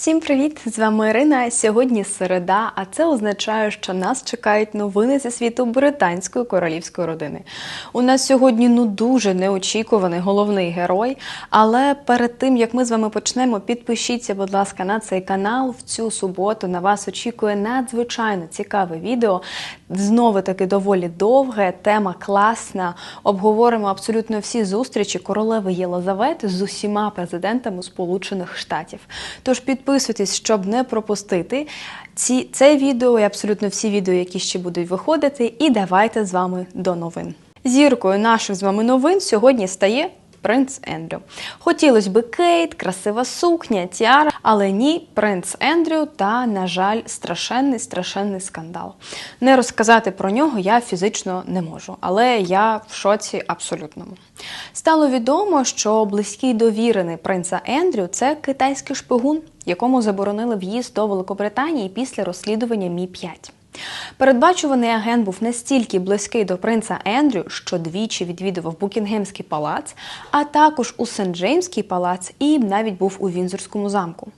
Всім привіт! З вами Ірина. Сьогодні середа, а це означає, що нас чекають новини зі світу британської королівської родини. У нас сьогодні ну дуже неочікуваний головний герой. Але перед тим як ми з вами почнемо, підпишіться, будь ласка, на цей канал. В цю суботу на вас очікує надзвичайно цікаве відео. Знову таки доволі довге, тема класна. Обговоримо абсолютно всі зустрічі королеви Єлизавети з усіма президентами Сполучених Штатів. Тож підписуйтесь, щоб не пропустити ці, це відео і абсолютно всі відео, які ще будуть виходити. І давайте з вами до новин. Зіркою наших з вами новин сьогодні стає. Принц Ендрю. Хотілося б Кейт, красива сукня, тіара, але ні, принц Ендрю та, на жаль, страшенний страшенний скандал. Не розказати про нього я фізично не можу, але я в шоці абсолютному. Стало відомо, що близький довірений принца Ендрю це китайський шпигун, якому заборонили в'їзд до Великобританії після розслідування Мі 5 Передбачуваний агент був настільки близький до принца Ендрю, що двічі відвідував Букінгемський палац, а також у Сент-Джеймський палац і навіть був у Вінзорському замку.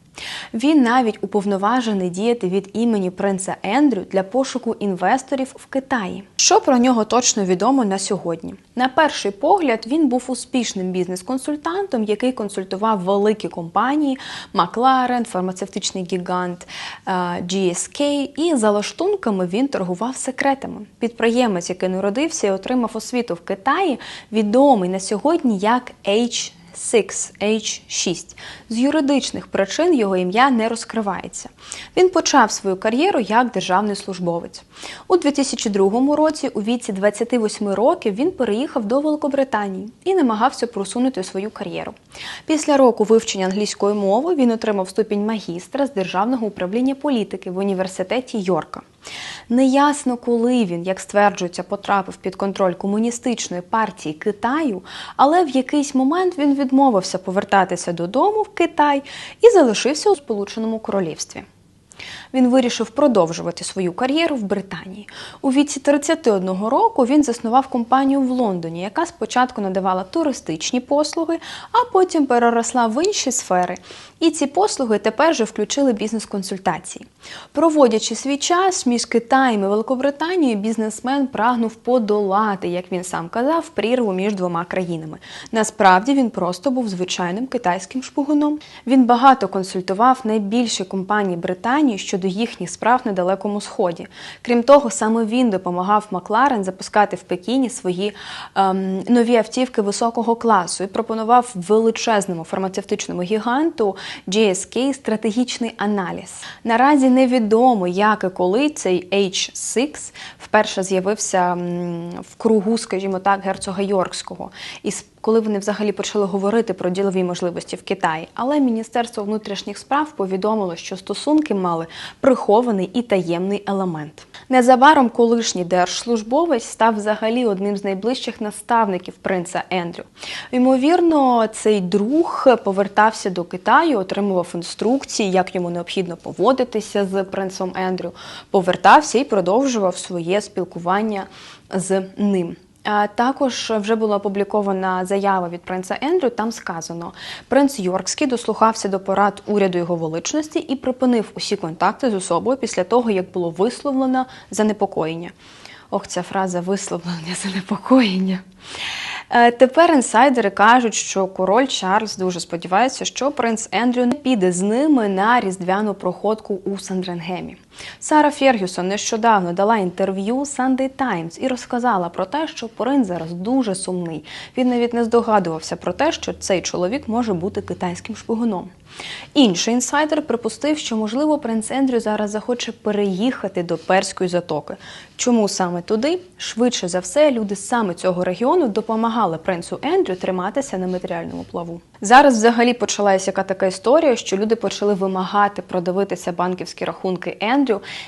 Він навіть уповноважений діяти від імені принца Ендрю для пошуку інвесторів в Китаї. Що про нього точно відомо на сьогодні? На перший погляд він був успішним бізнес-консультантом, який консультував великі компанії Макларен, фармацевтичний гігант GSK, і за лаштунками він торгував секретами. Підприємець, який народився і отримав освіту в Китаї, відомий на сьогодні як H. 6H6. З юридичних причин його ім'я не розкривається. Він почав свою кар'єру як державний службовець. У 2002 році, у віці 28 років, він переїхав до Великобританії і намагався просунути свою кар'єру. Після року вивчення англійської мови він отримав ступінь магістра з державного управління політики в університеті Йорка. Неясно, коли він, як стверджується, потрапив під контроль комуністичної партії Китаю, але в якийсь момент він відмовився повертатися додому в Китай і залишився у Сполученому Королівстві. Він вирішив продовжувати свою кар'єру в Британії. У віці 31 року він заснував компанію в Лондоні, яка спочатку надавала туристичні послуги, а потім переросла в інші сфери. І ці послуги тепер же включили бізнес-консультації. Проводячи свій час між Китаєм і Великобританією, бізнесмен прагнув подолати, як він сам казав, прірву між двома країнами. Насправді він просто був звичайним китайським шпигуном. Він багато консультував найбільші компанії Британії щодо їхніх справ на Далекому Сході. Крім того, саме він допомагав Макларен запускати в Пекіні свої ем, нові автівки високого класу і пропонував величезному фармацевтичному гіганту GSK стратегічний аналіз. Наразі невідомо, як і коли цей H6 вперше з'явився в кругу, скажімо так, герцога Йоркського. І коли вони взагалі почали говорити про ділові можливості в Китаї. Але Міністерство внутрішніх справ повідомило, що стосунки мали прихований і таємний елемент. Незабаром колишній держслужбовець став взагалі одним з найближчих наставників принца Ендрю. Ймовірно, цей друг повертався до Китаю, отримував інструкції, як йому необхідно поводитися з принцем Ендрю, повертався і продовжував своє спілкування з ним. Також вже була опублікована заява від принца Ендрю. Там сказано, принц Йоркський дослухався до порад уряду його величності і припинив усі контакти з особою після того, як було висловлено занепокоєння. Ох, ця фраза висловлення занепокоєння. Е, тепер інсайдери кажуть, що король Чарльз дуже сподівається, що принц Ендрю не піде з ними на різдвяну проходку у Сандренгемі. Сара Фергюсон нещодавно дала інтерв'ю Sunday Times і розказала про те, що принц зараз дуже сумний. Він навіть не здогадувався про те, що цей чоловік може бути китайським шпигуном. Інший інсайдер припустив, що, можливо, принц Ендрю зараз захоче переїхати до перської затоки. Чому саме туди? Швидше за все, люди саме цього регіону допомагали принцу Ендрю триматися на матеріальному плаву. Зараз взагалі почалася яка така історія, що люди почали вимагати продивитися банківські рахунки Ендрю,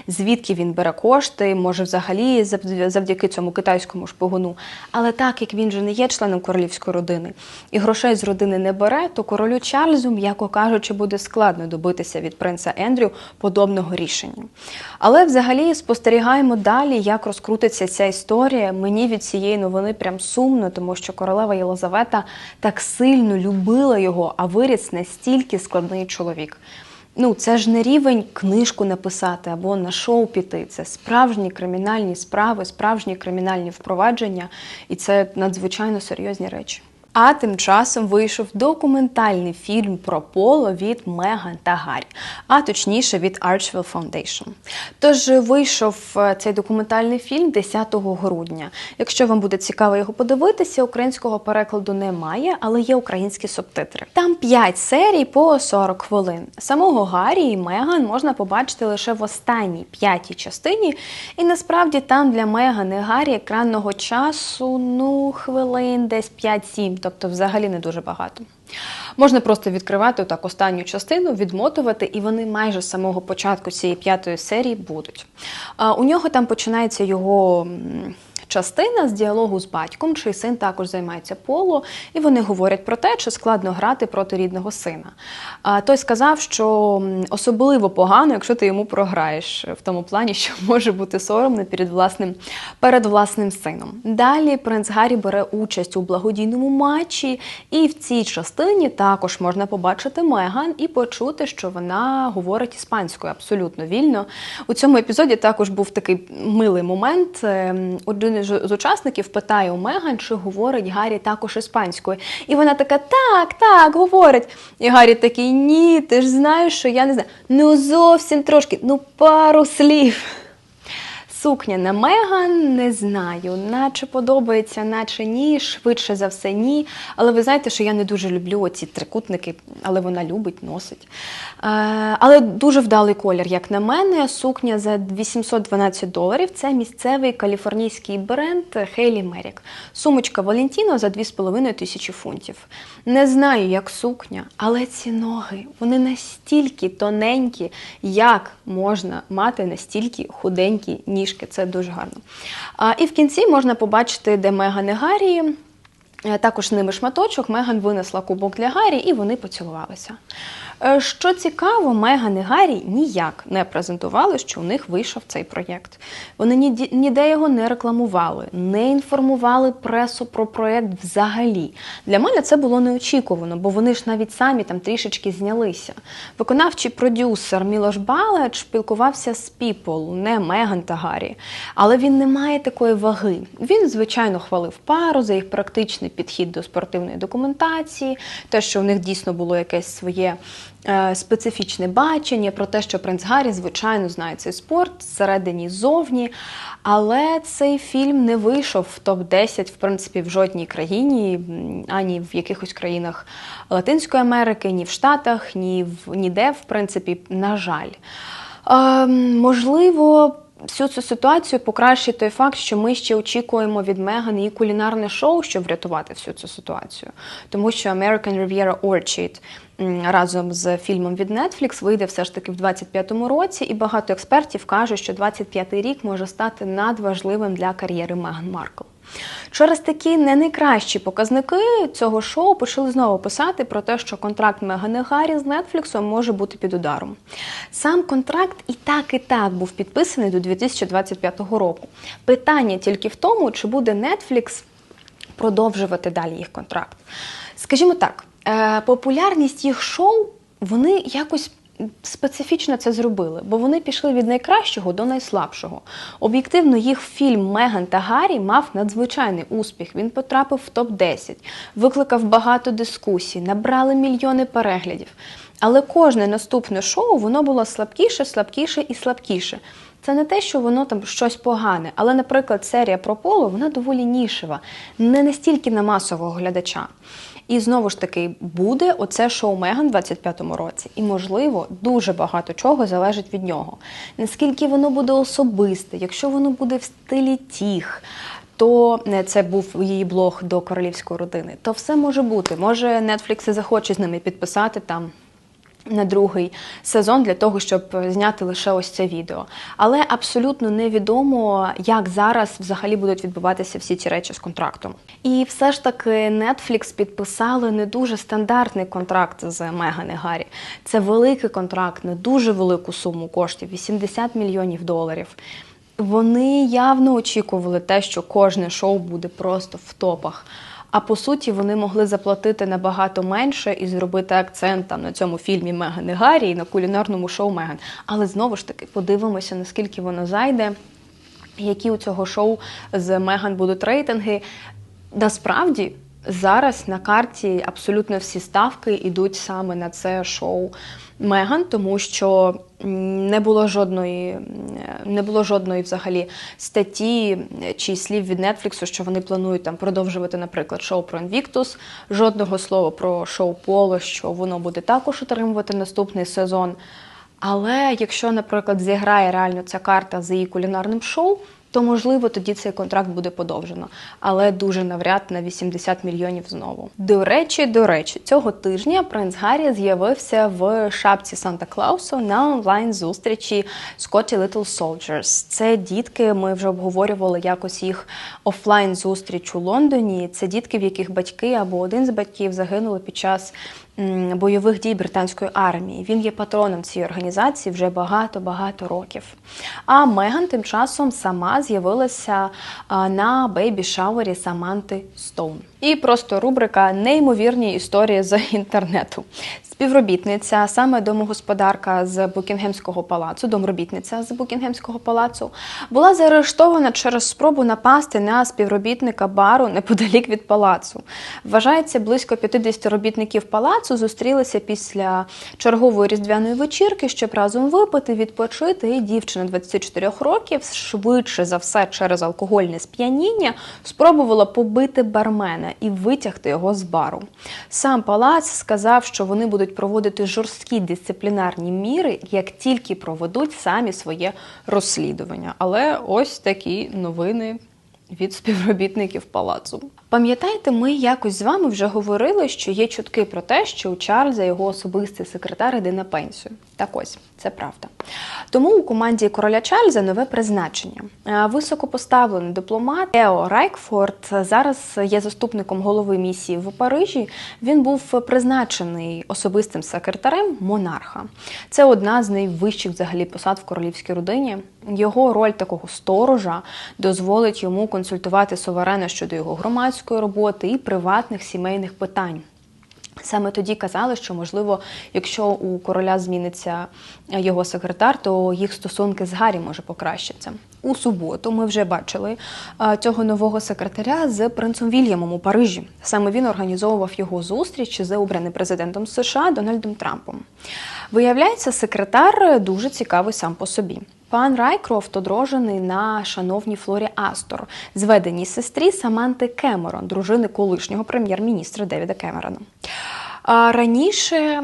звідки він бере кошти, може взагалі завдяки цьому китайському шпигуну. Але так як він же не є членом королівської родини і грошей з родини не бере, то королю Чарльзу, м'яко кажучи, буде складно добитися від принца Ендрю подобного рішення. Але взагалі спостерігаємо далі, як розкрутиться ця історія. Мені від цієї новини прям сумно, тому що королева Єлизавета так сильно любила його, а виріс настільки складний чоловік. Ну, це ж не рівень книжку написати або на шоу піти. Це справжні кримінальні справи, справжні кримінальні впровадження, і це надзвичайно серйозні речі. А тим часом вийшов документальний фільм про поло від Меган та Гаррі, а точніше від Archwell Foundation. Тож вийшов е, цей документальний фільм 10 грудня. Якщо вам буде цікаво його подивитися, українського перекладу немає, але є українські субтитри. Там 5 серій по 40 хвилин. Самого Гаррі і Меган можна побачити лише в останній п'ятій частині, і насправді там для Меган і Гаррі екранного часу ну хвилин десь 5-7 тобто взагалі не дуже багато. Можна просто відкривати так останню частину, відмотувати, і вони майже з самого початку цієї п'ятої серії будуть. У нього там починається його частина з діалогу з батьком, чий син також займається поло, і вони говорять про те, чи складно грати проти рідного сина. А той сказав, що особливо погано, якщо ти йому програєш, в тому плані, що може бути соромно перед власним перед власним сином. Далі принц Гаррі бере участь у благодійному матчі, і в цій частині також можна побачити Меган і почути, що вона говорить іспанською абсолютно вільно. У цьому епізоді також був такий милий момент. Ем, один з учасників питає у Меган, чи говорить Гаррі також іспанською. І вона така: так, так, говорить. І Гаррі такий, ні, ти ж знаєш, що я не знаю. Ну зовсім трошки, ну пару слів. Сукня на Меган не знаю, наче подобається, наче ні, швидше за все, ні. Але ви знаєте, що я не дуже люблю оці трикутники, але вона любить, носить. Е, але дуже вдалий колір, як на мене, сукня за 812 доларів. Це місцевий каліфорнійський бренд Хейлі Мерік. Сумочка Валентіно за 2,5 тисячі фунтів. Не знаю, як сукня, але ці ноги, вони настільки тоненькі, як можна мати настільки худенькі ніжки трішки, це дуже гарно. І в кінці можна побачити, де Меган і Гаррі. Е, також ними шматочок Меган винесла кубок для Гаррі, і вони поцілувалися. Е, що цікаво, Меган і Гаррі ніяк не презентували, що у них вийшов цей проєкт. Вони ніде його не рекламували, не інформували пресу про проєкт взагалі. Для мене це було неочікувано, бо вони ж навіть самі там трішечки знялися. Виконавчий продюсер Мілош Балеч спілкувався з People, не Меган та Гаррі. Але він не має такої ваги. Він, звичайно, хвалив пару за їх практичний підхід до спортивної документації, те, що у них дійсно було якесь своє специфічне бачення про те, що принц Гаррі, звичайно, знає цей спорт всередині зовні. Але цей фільм не вийшов в топ-10, в принципі, в жодній країні, ані в якихось країнах Латинської Америки, ні в Штатах, ні в ніде, в принципі, на жаль. Е, можливо всю цю ситуацію покращить той факт, що ми ще очікуємо від Меган її кулінарне шоу, щоб врятувати всю цю ситуацію. Тому що American Riviera Orchid разом з фільмом від Netflix вийде все ж таки в 25-му році, і багато експертів кажуть, що 25-й рік може стати надважливим для кар'єри Меган Маркл. Через такі не найкращі показники цього шоу почали знову писати про те, що контракт Мегани Гаррі з Нетфліксом може бути під ударом. Сам контракт і так, і так був підписаний до 2025 року. Питання тільки в тому, чи буде Netflix продовжувати далі їх контракт. Скажімо так, е, популярність їх шоу вони якось специфічно це зробили, бо вони пішли від найкращого до найслабшого. Об'єктивно, їх фільм Меган та Гаррі мав надзвичайний успіх. Він потрапив в топ-10, викликав багато дискусій, набрали мільйони переглядів. Але кожне наступне шоу воно було слабкіше, слабкіше і слабкіше. Це не те, що воно там щось погане, але, наприклад, серія про поло вона доволі нішева, не настільки на масового глядача. І знову ж таки буде оце шоу Меган в 25-му році. І, можливо, дуже багато чого залежить від нього. Наскільки воно буде особисте, якщо воно буде в стилі тіх. То е, це був її блог до королівської родини. То все може бути. Може, Netflix захоче з ними підписати там на другий сезон для того, щоб зняти лише ось це відео. Але абсолютно невідомо, як зараз взагалі будуть відбуватися всі ці речі з контрактом. І все ж таки Netflix підписали не дуже стандартний контракт з Меган і Гаррі. Це великий контракт на дуже велику суму коштів 80 мільйонів доларів. Вони явно очікували те, що кожне шоу буде просто в топах. А по суті, вони могли заплатити набагато менше і зробити акцент там на цьому фільмі Меган і Гаррі і на кулінарному шоу Меган. Але знову ж таки подивимося, наскільки воно зайде. Які у цього шоу з Меган будуть рейтинги? Насправді зараз на карті абсолютно всі ставки йдуть саме на це шоу Меган, тому що не було жодної, не було жодної взагалі статті чи слів від Нетфліксу, що вони планують там продовжувати, наприклад, шоу про Invictus, жодного слова про шоу Поло, що воно буде також отримувати наступний сезон. Але якщо, наприклад, зіграє реально ця карта за її кулінарним шоу, то можливо тоді цей контракт буде подовжено, але дуже навряд на 80 мільйонів знову. До речі, до речі, цього тижня принц Гаррі з'явився в шапці Санта Клаусу на онлайн зустрічі Scotty Little Soldiers. Це дітки. Ми вже обговорювали якось їх офлайн зустріч у Лондоні. Це дітки, в яких батьки або один з батьків загинули під час бойових дій британської армії. Він є патроном цієї організації вже багато-багато років. А Меган тим часом сама з'явилася на бейбі-шауері Саманти Стоун. І просто рубрика Неймовірні історії з інтернету. Співробітниця, саме домогосподарка з Букінгемського палацу, домробітниця з Букінгемського палацу, була заарештована через спробу напасти на співробітника бару неподалік від палацу. Вважається, близько 50 робітників палацу зустрілися після чергової різдвяної вечірки, щоб разом випити, відпочити. І дівчина 24 років, швидше за все, через алкогольне сп'яніння, спробувала побити бармена і витягти його з бару. Сам палац сказав, що вони будуть проводити жорсткі дисциплінарні міри, як тільки проведуть самі своє розслідування. Але ось такі новини від співробітників палацу. Пам'ятаєте, ми якось з вами вже говорили, що є чутки про те, що у Чарльза його особистий секретар іде на пенсію. Так ось це правда. Тому у команді короля Чарльза нове призначення. Високопоставлений дипломат Ео Райкфорд зараз є заступником голови місії в Парижі. Він був призначений особистим секретарем монарха. Це одна з найвищих взагалі посад в королівській родині. Його роль такого сторожа дозволить йому консультувати суверена щодо його громадської роботи і приватних сімейних питань. Саме тоді казали, що можливо, якщо у короля зміниться його секретар, то їх стосунки з Гаррі може покращитися. У суботу ми вже бачили цього нового секретаря з принцем Вільямом у Парижі. Саме він організовував його зустріч з обраним президентом США Дональдом Трампом. Виявляється, секретар дуже цікавий сам по собі. Пан Райкрофт одружений на шановній Флорі Астор, зведеній сестрі Саманти Кемерон, дружини колишнього прем'єр-міністра Девіда Кемерона. Раніше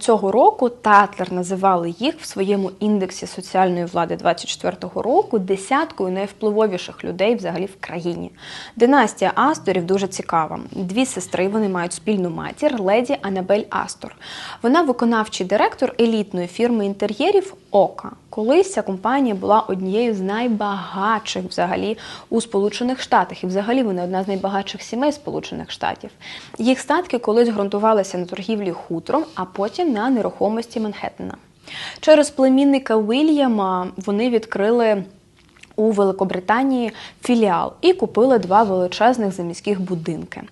цього року Татлер називали їх в своєму індексі соціальної влади 24-го року десяткою найвпливовіших людей взагалі в країні. Династія Асторів дуже цікава. Дві сестри вони мають спільну матір, леді Анабель Астор. Вона виконавчий директор елітної фірми інтер'єрів Ока. Колись ця компанія була однією з найбагатших взагалі у Сполучених Штатах. І взагалі вона одна з найбагатших сімей Сполучених Штатів. Їх статки колись ґрунтувалися на торгівлі хутром, а потім на нерухомості Манхеттена. Через племінника Вільяма вони відкрили у Великобританії філіал і купили два величезних заміських будинки.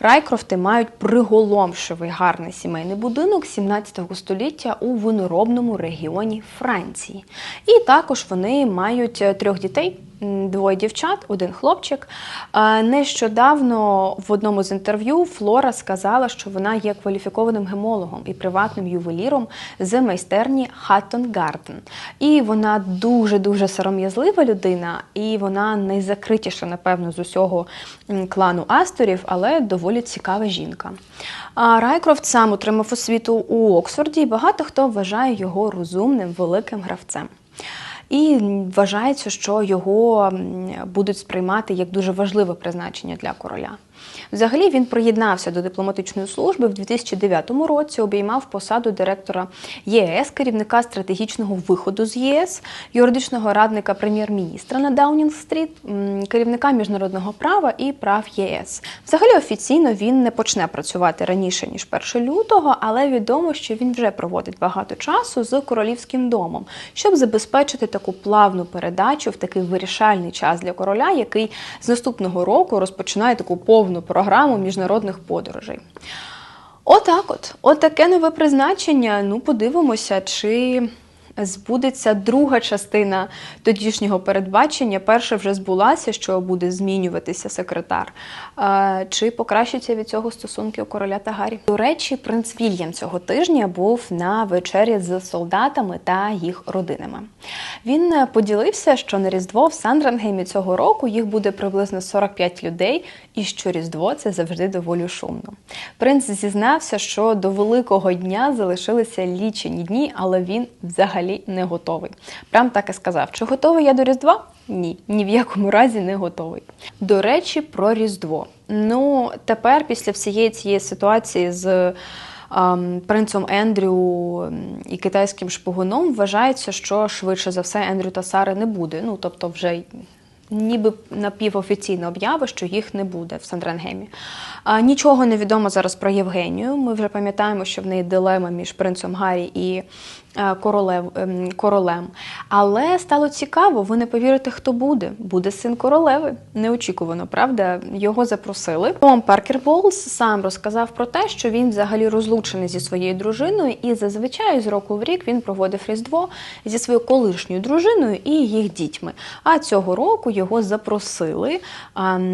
Райкрофти мають приголомшивий гарний сімейний будинок 17 століття у виноробному регіоні Франції. І також вони мають трьох дітей двоє дівчат, один хлопчик. Нещодавно в одному з інтерв'ю Флора сказала, що вона є кваліфікованим гемологом і приватним ювеліром з майстерні Хаттон Гарден. І вона дуже-дуже сором'язлива людина, і вона найзакритіша, напевно, з усього клану Асторів, але доволі цікава жінка. Райкрофт сам отримав освіту у Оксфорді, і багато хто вважає його розумним великим гравцем. І вважається, що його будуть сприймати як дуже важливе призначення для короля. Взагалі він приєднався до дипломатичної служби в 2009 році, обіймав посаду директора ЄС, керівника стратегічного виходу з ЄС, юридичного радника прем'єр-міністра на Даунінг-стріт, керівника міжнародного права і прав ЄС. Взагалі офіційно він не почне працювати раніше ніж 1 лютого, але відомо, що він вже проводить багато часу з королівським домом, щоб забезпечити таку плавну передачу в такий вирішальний час для короля, який з наступного року розпочинає таку повну програму міжнародних подорожей. Отак от, от таке нове призначення. Ну, подивимося, чи збудеться друга частина тодішнього передбачення. Перша вже збулася, що буде змінюватися секретар. Чи покращаться від цього стосунки у короля та Гаррі? До речі, принц Вільям цього тижня був на вечері з солдатами та їх родинами. Він е, поділився, що на Різдво в Сандренгеймі цього року їх буде приблизно 45 людей, і що Різдво це завжди доволі шумно. Принц зізнався, що до Великого дня залишилися лічені дні, але він взагалі не готовий. Прям так і сказав: чи готовий я до Різдва? Ні, ні в якому разі не готовий. До речі, про Різдво. Ну, тепер, після всієї цієї ситуації з. Принцем Ендрю і китайським шпигуном вважається, що швидше за все Ендрю та Сари не буде. Ну тобто, вже ніби напівофіційно об'яви, що їх не буде в Сандренгемі. Нічого не відомо зараз про Євгенію. Ми вже пам'ятаємо, що в неї дилема між принцем Гаррі і королев, ем, королем. Але стало цікаво, ви не повірите, хто буде. Буде син королеви. Неочікувано, правда? Його запросили. Том Паркер Болс сам розказав про те, що він взагалі розлучений зі своєю дружиною, і зазвичай з року в рік він проводив Різдво зі своєю колишньою дружиною і їх дітьми. А цього року його запросили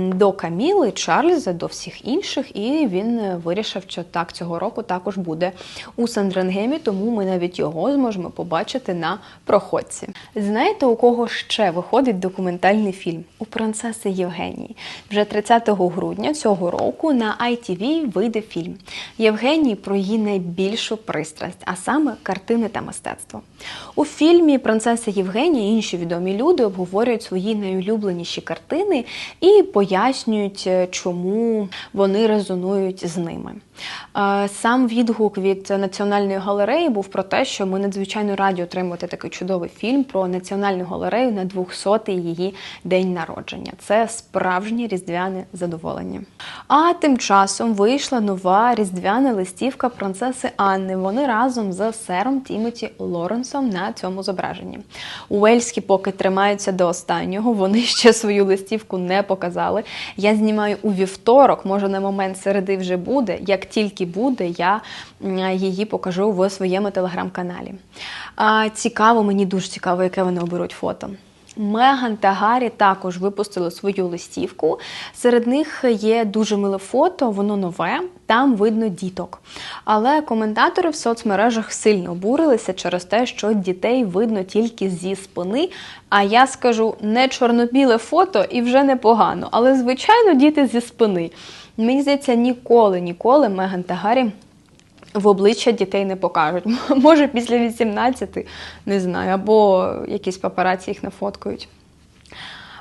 до Каміли, Чарльза, до всіх інших, і він вирішив, що так цього року також буде у Сандренгемі, тому ми навіть його зможемо побачити на проходці. Знаєте, у кого ще виходить документальний фільм? У принцеси Євгенії. Вже 30 грудня цього року на ITV вийде фільм Євгенії про її найбільшу пристрасть, а саме картини та мистецтво. У фільмі Принцеса Євгенія і інші відомі люди обговорюють свої найулюбленіші картини і пояснюють, е, чому вони резонують з ними. Е, сам відгук від національної галереї був про те, що ми надзвичайно раді отримати такий чудовий фільм про національну галерею на 200-й її день народження. Це справжнє різдвяне задоволення. А тим часом вийшла нова різдвяна листівка принцеси Анни. Вони разом з сером Тімоті Лоренсом на цьому зображенні. Уельські поки тримаються до останнього. Вони ще свою листівку не показали. Я знімаю у вівторок, може на момент середи вже буде. Як тільки буде, я її покажу в своєму телеграм-каналі. Цікаво, мені дуже цікаво, яке вони оберуть фото. Меган та Гаррі також випустили свою листівку. Серед них є дуже миле фото, воно нове, там видно діток. Але коментатори в соцмережах сильно обурилися через те, що дітей видно тільки зі спини. А я скажу не чорно-біле фото і вже непогано. Але, звичайно, діти зі спини. Мені здається, ніколи, ніколи Меган та Гаррі в обличчя дітей не покажуть. Може, після 18, не знаю, або якісь папараці їх нафоткають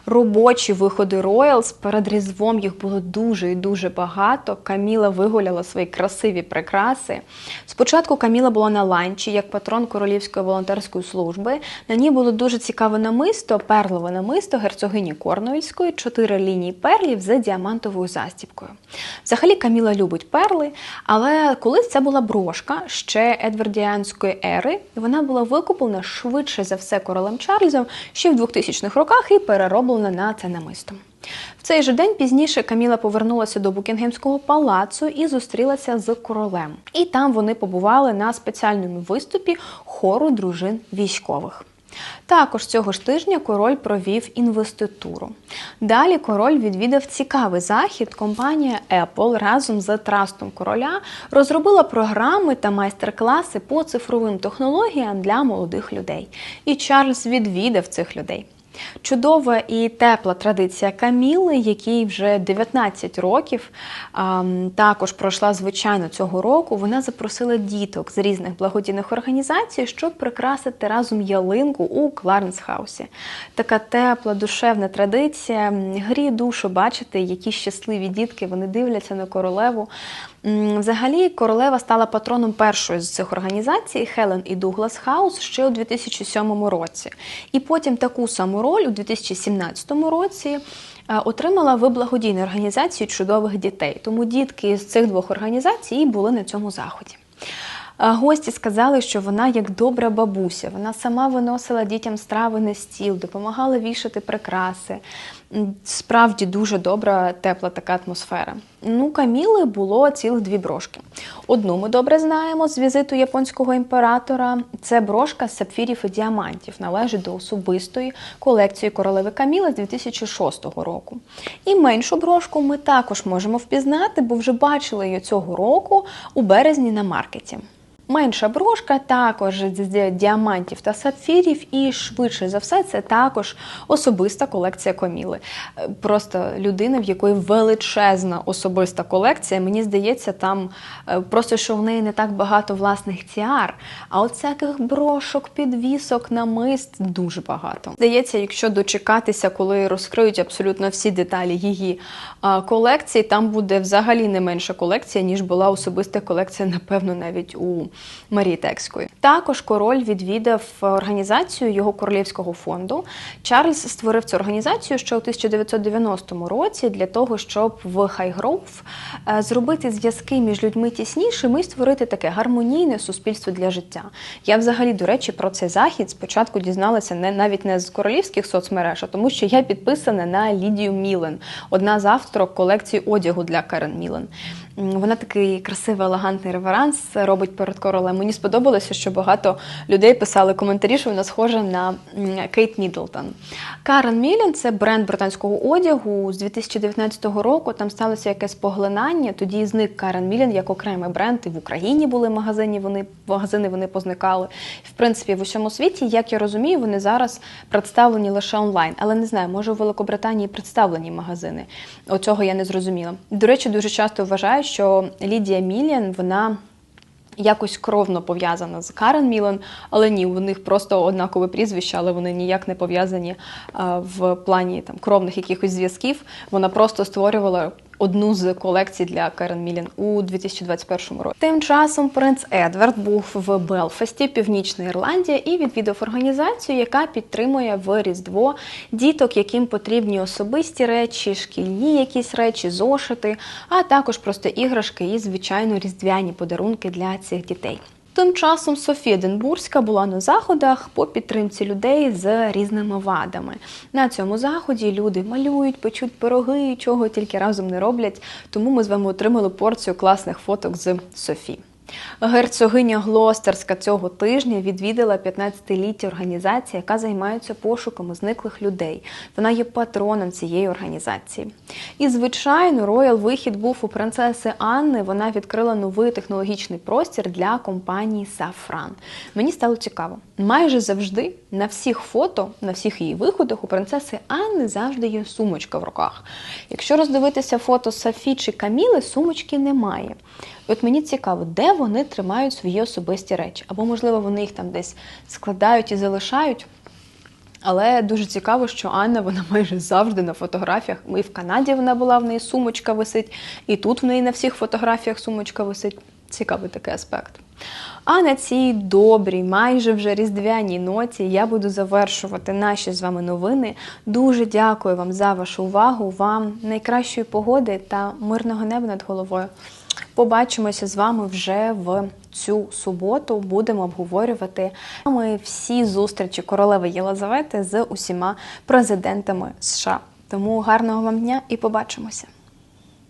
робочі виходи Royals. Перед Різдвом їх було дуже і дуже багато. Каміла вигуляла свої красиві прикраси. Спочатку Каміла була на ланчі як патрон Королівської волонтерської служби. На ній було дуже цікаве намисто, перлове намисто герцогині Корнуельської, чотири лінії перлів з діамантовою застібкою. Взагалі Каміла любить перли, але колись це була брошка ще едвардіанської ери, і вона була викуплена швидше за все королем Чарльзом ще в 2000-х роках і перероблена замовлена на це намисто. В цей же день пізніше Каміла повернулася до Букінгемського палацу і зустрілася з королем. І там вони побували на спеціальному виступі хору дружин військових. Також цього ж тижня король провів інвеституру. Далі король відвідав цікавий захід. Компанія Apple разом з трастом короля розробила програми та майстер-класи по цифровим технологіям для молодих людей. І Чарльз відвідав цих людей. Чудова і тепла традиція Каміли, якій вже 19 років також пройшла звичайно цього року. Вона запросила діток з різних благодійних організацій, щоб прикрасити разом ялинку у Кларенс Хаусі. Така тепла, душевна традиція. Грі душу бачити, які щасливі дітки вони дивляться на королеву. Взагалі, королева стала патроном першої з цих організацій Хелен і Дуглас Хаус ще у 2007 році. І потім таку саму роль у 2017 році. Е, отримала в благодійній організації чудових дітей. Тому дітки з цих двох організацій були на цьому заході. Е, гості сказали, що вона як добра бабуся. Вона сама виносила дітям страви на стіл, допомагала вішати прикраси. Справді дуже добра, тепла така атмосфера. Ну, Каміли було цілих дві брошки. Одну ми добре знаємо з візиту японського імператора. Це брошка з сапфірів і діамантів, належить до особистої колекції королеви Каміли з 2006 року. І меншу брошку ми також можемо впізнати, бо вже бачили її цього року у березні на маркеті. Менша брошка також з діамантів та сапфірів, і швидше за все, це також особиста колекція коміли. Е, Просто людина, в якої величезна особиста колекція. Мені здається, там е, просто що в неї не так багато власних тіар, а от всяких брошок, підвісок, намист дуже багато. Здається, якщо дочекатися, коли розкриють абсолютно всі деталі її колекції, там буде взагалі не менша колекція, ніж була особиста колекція, напевно, навіть у Марії Текської. Також король відвідав організацію його королівського фонду. Чарльз створив цю організацію ще у 1990 році для того, щоб в Хайгроув е, зробити зв'язки між людьми тіснішими і створити таке гармонійне суспільство для життя. Я взагалі, до речі, про цей захід спочатку дізналася не навіть не з королівських соцмереж, а тому що я підписана на Лідію Мілен, одна з авторок колекції одягу для Карен Мілен. Вона такий красивий, елегантний реверанс робить перед королем. Мені сподобалося, що багато людей писали коментарі, що вона схожа на Кейт Мідлтон. Карен Мілен це бренд британського одягу з 2019 року. Там сталося якесь поглинання. Тоді зник Карен Мілен як окремий бренд. І в Україні були магазини. Вони магазини вони позникали. В принципі, в усьому світі, як я розумію, вони зараз представлені лише онлайн. Але не знаю, може у Великобританії представлені магазини. Оцього я не зрозуміла. До речі, дуже часто вважаю, що Лідія Мілен, вона. Якось кровно пов'язана з Карен Мілен, але ні, у них просто однакове прізвище, але вони ніяк не пов'язані в плані там кровних якихось зв'язків. Вона просто створювала одну з колекцій для Карен Мілен у 2021 році. Тим часом принц Едвард був в Белфасті, Північна Ірландія, і відвідав організацію, яка підтримує в Різдво діток, яким потрібні особисті речі, шкільні якісь речі, зошити, а також просто іграшки і звичайно різдвяні подарунки для цих дітей. Тим часом Софія Денбурзька була на заходах по підтримці людей з різними вадами. На цьому заході люди малюють, печуть пироги, чого тільки разом не роблять. Тому ми з вами отримали порцію класних фоток з Софі. Герцогиня Глостерська цього тижня відвідала 15-ліття організації, яка займається пошуками зниклих людей. Вона є патроном цієї організації. І, звичайно, роял вихід був у принцеси Анни. Вона відкрила новий технологічний простір для компанії Safran. Мені стало цікаво. Майже завжди на всіх фото, на всіх її виходах у принцеси Анни завжди є сумочка в руках. Якщо роздивитися фото Софі чи Каміли, сумочки немає. От мені цікаво, де вони тримають свої особисті речі, або, можливо, вони їх там десь складають і залишають. Але дуже цікаво, що Анна вона майже завжди на фотографіях. І в Канаді вона була, в неї сумочка висить, і тут в неї на всіх фотографіях сумочка висить. Цікавий такий аспект. А на цій добрій, майже вже різдвяній ноті я буду завершувати наші з вами новини. Дуже дякую вам за вашу увагу, вам найкращої погоди та мирного неба над головою. Побачимося з вами вже в цю суботу. Будемо обговорювати ми всі зустрічі королеви Єлизавети з усіма президентами США. Тому гарного вам дня і побачимося!